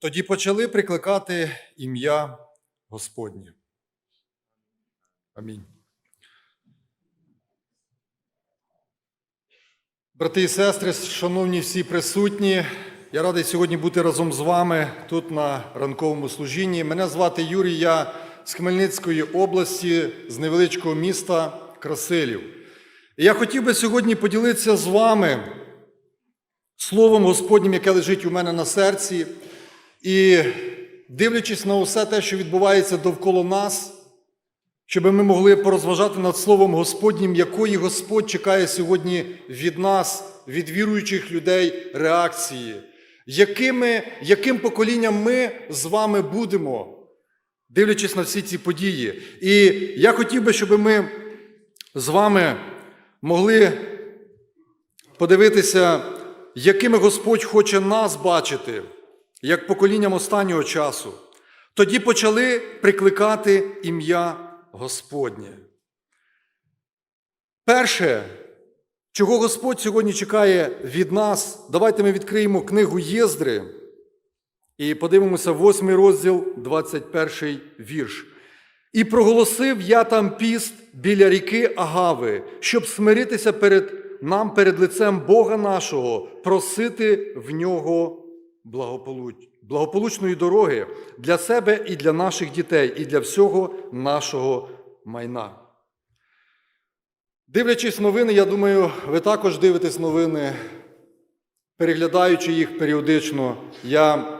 Тоді почали прикликати ім'я Господнє. Амінь. Брати і сестри, шановні всі присутні, я радий сьогодні бути разом з вами тут на ранковому служінні. Мене звати Юрій, я з Хмельницької області, з невеличкого міста Красилів. І я хотів би сьогодні поділитися з вами Словом Господнім, яке лежить у мене на серці, і дивлячись на усе те, що відбувається довкола нас, щоб ми могли порозважати над Словом Господнім, якої Господь чекає сьогодні від нас, від віруючих людей, реакції, якими, яким поколінням ми з вами будемо, дивлячись на всі ці події. І я хотів би, щоб ми з вами могли подивитися, якими Господь хоче нас бачити, як поколінням останнього часу. Тоді почали прикликати ім'я Господнє. Перше, чого Господь сьогодні чекає від нас, давайте ми відкриємо книгу Єздри і подивимося восьмий розділ, 21 вірш. І проголосив я там піст біля ріки Агави, щоб смиритися перед нам перед лицем Бога нашого, просити в нього благополучної дороги для себе і для наших дітей, і для всього нашого майна. Дивлячись новини, я думаю, ви також дивитесь новини, переглядаючи їх періодично, я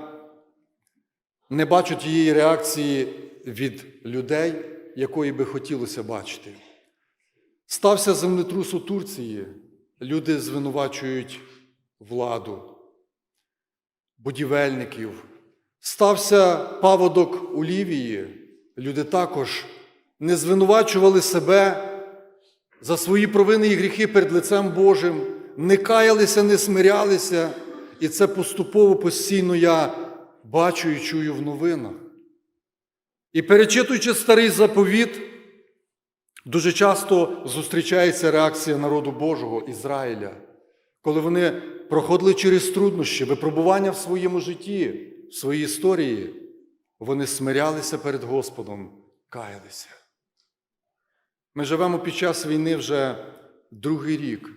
не бачу тієї реакції від людей, якої би хотілося бачити. Стався землетрус у Турції, люди звинувачують владу, будівельників. Стався паводок у Лівії, люди також не звинувачували себе за свої провини і гріхи перед лицем Божим, не каялися, не смирялися, і це поступово постійно я бачу і чую в новинах. І перечитуючи старий заповіт, дуже часто зустрічається реакція народу Божого Ізраїля, коли вони проходили через труднощі, випробування в своєму житті, в своїй історії, вони смирялися перед Господом, каялися. Ми живемо під час війни вже другий рік.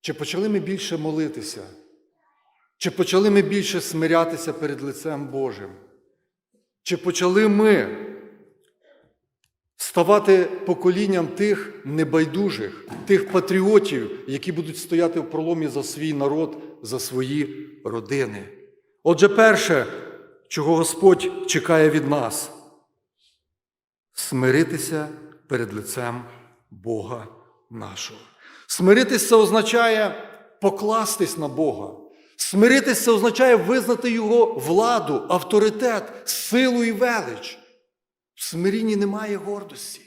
Чи почали ми більше молитися? Чи почали ми більше смирятися перед лицем Божим? Чи почали ми ставати поколінням тих небайдужих, тих патріотів, які будуть стояти в проломі за свій народ, за свої родини? Отже, перше, чого Господь чекає від нас смиритися перед лицем Бога нашого. Смиритися означає покластись на Бога. Смиритися означає визнати Його владу, авторитет, силу і велич. В смирінні немає гордості.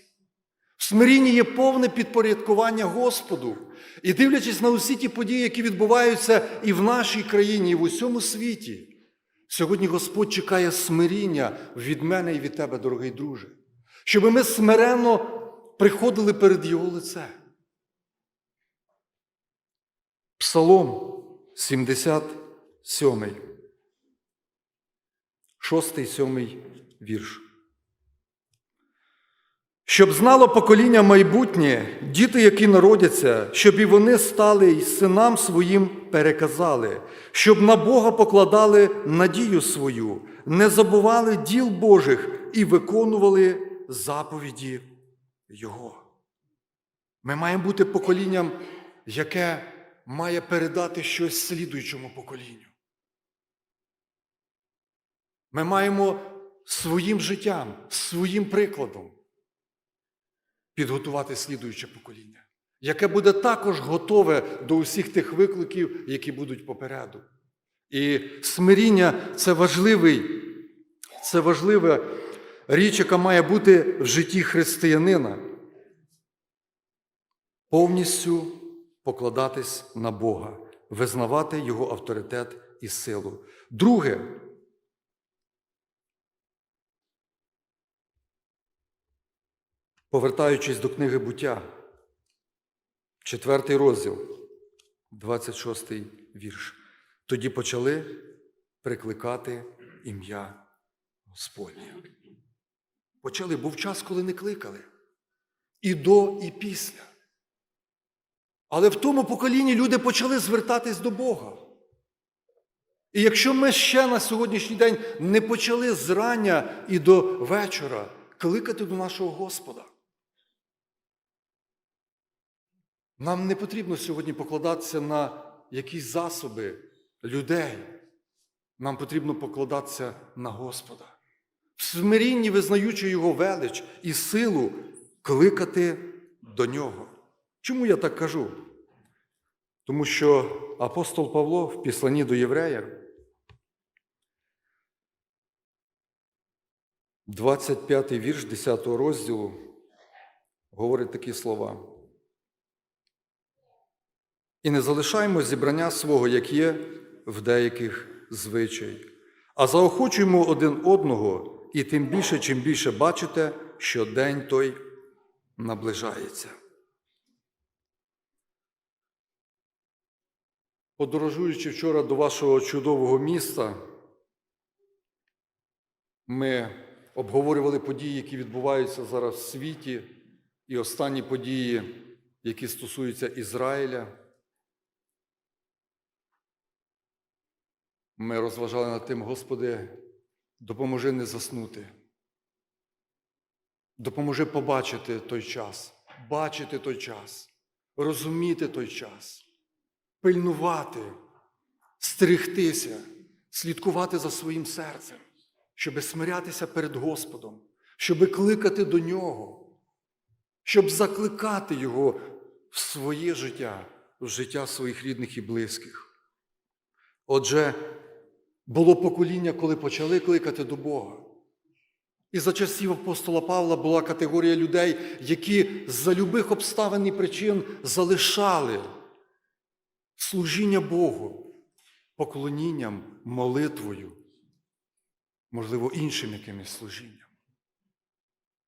В смирінні є повне підпорядкування Господу. І дивлячись на усі ті події, які відбуваються і в нашій країні, і в усьому світі, сьогодні Господь чекає смиріння від мене і від тебе, дорогий друже, щоб ми смиренно приходили перед Його лице. Псалом 77, 6, 7 вірш. Щоб знало покоління майбутнє, діти, які народяться, щоб і вони стали й синам своїм переказали, щоб на Бога покладали надію свою, не забували діл Божих і виконували заповіді Його. Ми маємо бути поколінням, яке має передати щось слідуючому поколінню. Ми маємо своїм життям, своїм прикладом підготувати слідуюче покоління, яке буде також готове до усіх тих викликів, які будуть попереду. І смиріння це важливий, це важлива річ, яка має бути в житті християнина. Повністю покладатись на Бога, визнавати Його авторитет і силу. Друге, повертаючись до книги буття, четвертий розділ, 26 вірш. Тоді почали прикликати ім'я Господнє. Почали, був час, коли не кликали. І до, і після. Але в тому поколінні люди почали звертатись до Бога. І якщо ми ще на сьогоднішній день не почали зрання і до вечора кликати до нашого Господа, нам не потрібно сьогодні покладатися на якісь засоби людей. Нам потрібно покладатися на Господа. В смирінні, визнаючи Його велич і силу, кликати до Нього. Чому я так кажу? Тому що апостол Павло в післанні до єврея, 25 вірш 10 розділу, говорить такі слова. І не залишаємо зібрання свого, як є в деяких звичай, а заохочуємо один одного, і тим більше, чим більше бачите, що день той наближається. Подорожуючи вчора до вашого чудового міста, ми обговорювали події, які відбуваються зараз в світі, і останні події, які стосуються Ізраїля. Ми розважали над тим, Господи, допоможи не заснути. Допоможи побачити той час, бачити той час, розуміти той час, пильнувати, стерегтися, слідкувати за своїм серцем, щоби смирятися перед Господом, щоби кликати до Нього, щоб закликати Його в своє життя, в життя своїх рідних і близьких. Отже, було покоління, коли почали кликати до Бога. І за часів апостола Павла була категорія людей, які за любих обставин і причин залишали служіння Богу, поклонінням, молитвою, можливо, іншим якимось служінням.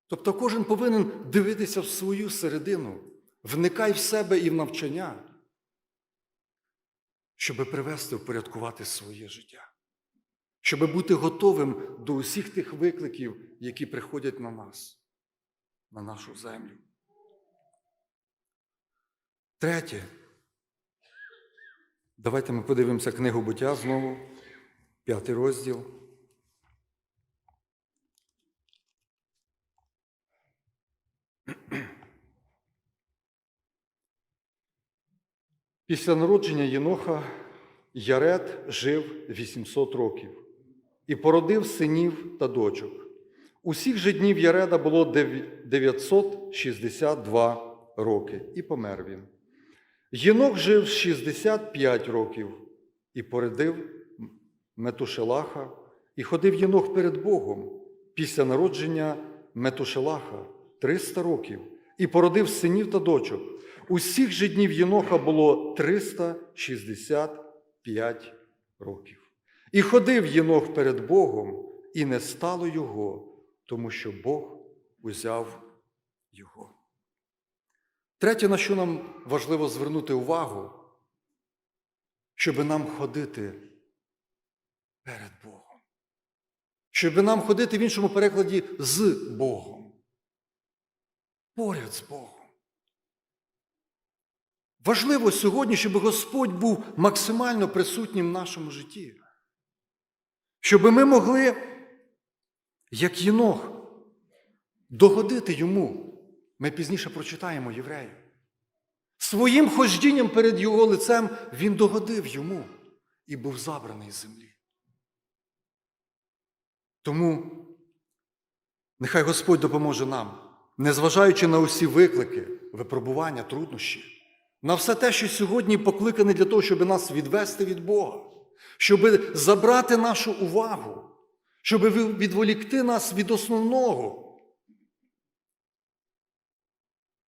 Тобто кожен повинен дивитися в свою середину, вникай в себе і в навчання, щоб привести, впорядкувати своє життя щоб бути готовим до усіх тих викликів, які приходять на нас, на нашу землю. Третє. Давайте ми подивимося книгу буття знову, п'ятий розділ. Після народження Єноха Яред жив 800 років і породив синів та дочок. Усіх же днів Яреда було 962 роки, і помер він. Єнох жив 65 років і породив Метушелаха, і ходив Єнох перед Богом після народження Метушелаха 300 років, і породив синів та дочок. Усіх же днів Єноха було 365 років. І ходив Єнох перед Богом, і не стало його, тому що Бог узяв його. Третє, на що нам важливо звернути увагу, щоб нам ходити перед Богом. Щоб нам ходити в іншому перекладі з Богом. Поряд з Богом. Важливо сьогодні, щоб Господь був максимально присутнім в нашому житті. Щоб ми могли, як Єнох, догодити йому. Ми пізніше прочитаємо єврею. Своїм хождінням перед його лицем він догодив йому і був забраний з землі. Тому нехай Господь допоможе нам, незважаючи на усі виклики, випробування, труднощі, на все те, що сьогодні покликане для того, щоб нас відвести від Бога щоб забрати нашу увагу, щоб відволікти нас від основного.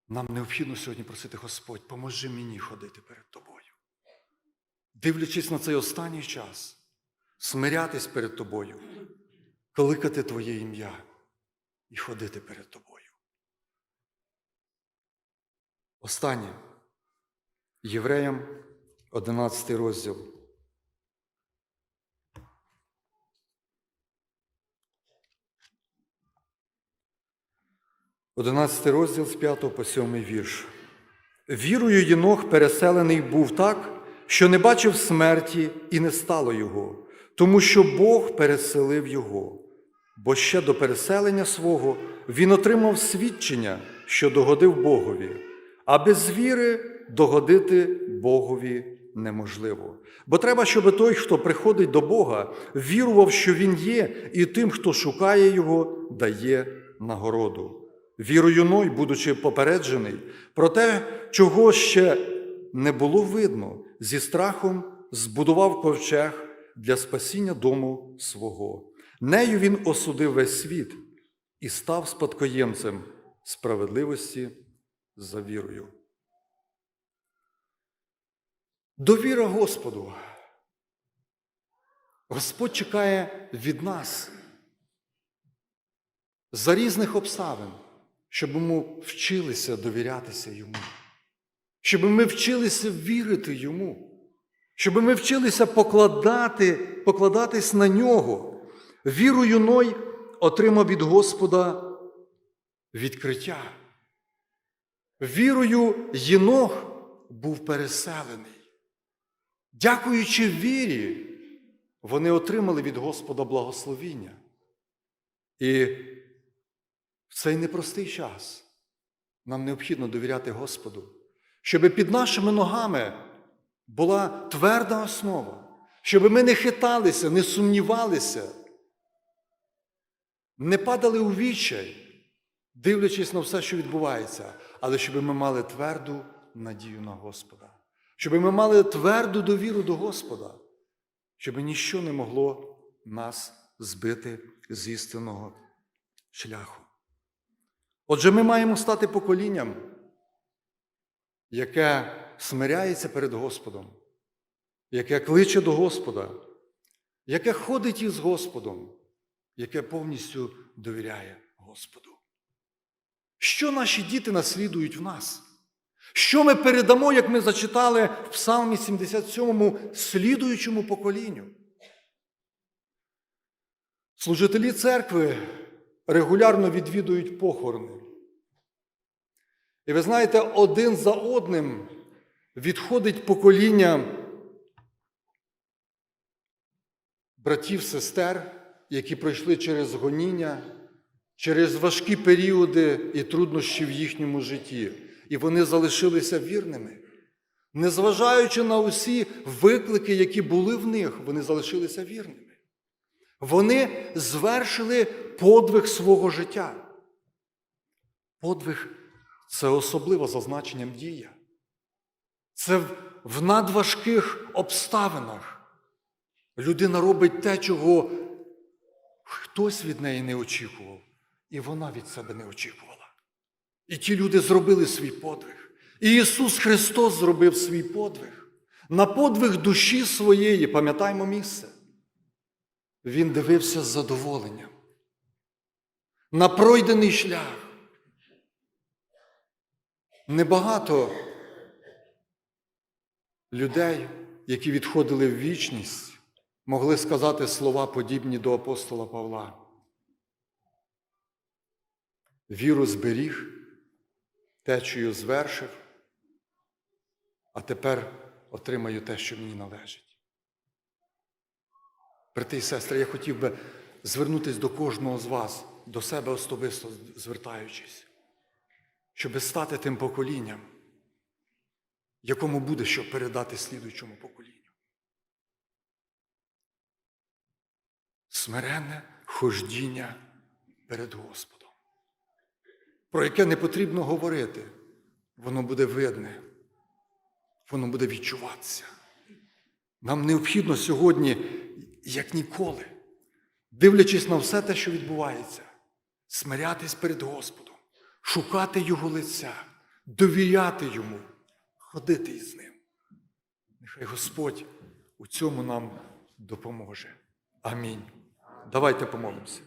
Нам необхідно сьогодні просити Господь, поможи мені ходити перед тобою. Дивлячись на цей останній час, смирятись перед тобою, кликати Твоє ім'я і ходити перед тобою. Останнє. Євреям 11 розділ. 11 розділ з 5 по 7 вірш. Вірою Єнох переселений був так, що не бачив смерті і не стало його, тому що Бог переселив його. Бо ще до переселення свого він отримав свідчення, що догодив Богові, а без віри догодити Богові неможливо. Бо треба, щоб той, хто приходить до Бога, вірував, що Він є, і тим, хто шукає Його, дає нагороду. Вірою Ной, будучи попереджений, про те, чого ще не було видно, зі страхом збудував ковчег для спасіння дому свого. Нею він осудив весь світ і став спадкоємцем справедливості за вірою. Довіра Господу. Господь чекає від нас за різних обставин, щоб ми вчилися довірятися Йому, щоб ми вчилися вірити Йому, щоб ми вчилися покладати, покладатись на нього. Вірою Ной отримав від Господа відкриття. Вірою Єнох був переселений. Дякуючи вірі, вони отримали від Господа благословіння. І в цей непростий час нам необхідно довіряти Господу, щоб під нашими ногами була тверда основа, щоб ми не хиталися, не сумнівалися, не падали у відчай, дивлячись на все, що відбувається, але щоб ми мали тверду надію на Господа, щоб ми мали тверду довіру до Господа, щоб ніщо не могло нас збити з істинного шляху. Отже, ми маємо стати поколінням, яке смиряється перед Господом, яке кличе до Господа, яке ходить із Господом, яке повністю довіряє Господу. Що наші діти наслідують в нас? Що ми передамо, як ми зачитали в Псалмі 77 слідуючому поколінню? Служителі церкви регулярно відвідують похорони. І ви знаєте, один за одним відходить покоління братів, сестер, які пройшли через гоніння, через важкі періоди і труднощі в їхньому житті. І вони залишилися вірними. Незважаючи на усі виклики, які були в них, вони залишилися вірними. Вони звершили подвиг свого життя. Подвиг це особливо за значенням дія. Це в- надважких обставинах. Людина робить те, чого хтось від неї не очікував, і вона від себе не очікувала. І ті люди зробили свій подвиг. І Ісус Христос зробив свій подвиг. На подвиг душі своєї, пам'ятаємо місце. Він дивився з задоволенням. На пройдений шлях. Небагато людей, які відходили в вічність, могли сказати слова, подібні до апостола Павла. Віру зберіг, течію звершив, а тепер отримаю те, що мені належить. Брати і сестри, я хотів би звернутися до кожного з вас, до себе особисто звертаючись, щоб стати тим поколінням, якому буде що передати слідуючому поколінню. Смирене хождіння перед Господом, про яке не потрібно говорити, воно буде видне, воно буде відчуватися. Нам необхідно сьогодні, як ніколи, дивлячись на все те, що відбувається, смирятись перед Господом, шукати Його лиця, довіряти Йому, ходити із Ним. Нехай Господь у цьому нам допоможе. Амінь. Давайте помолимося.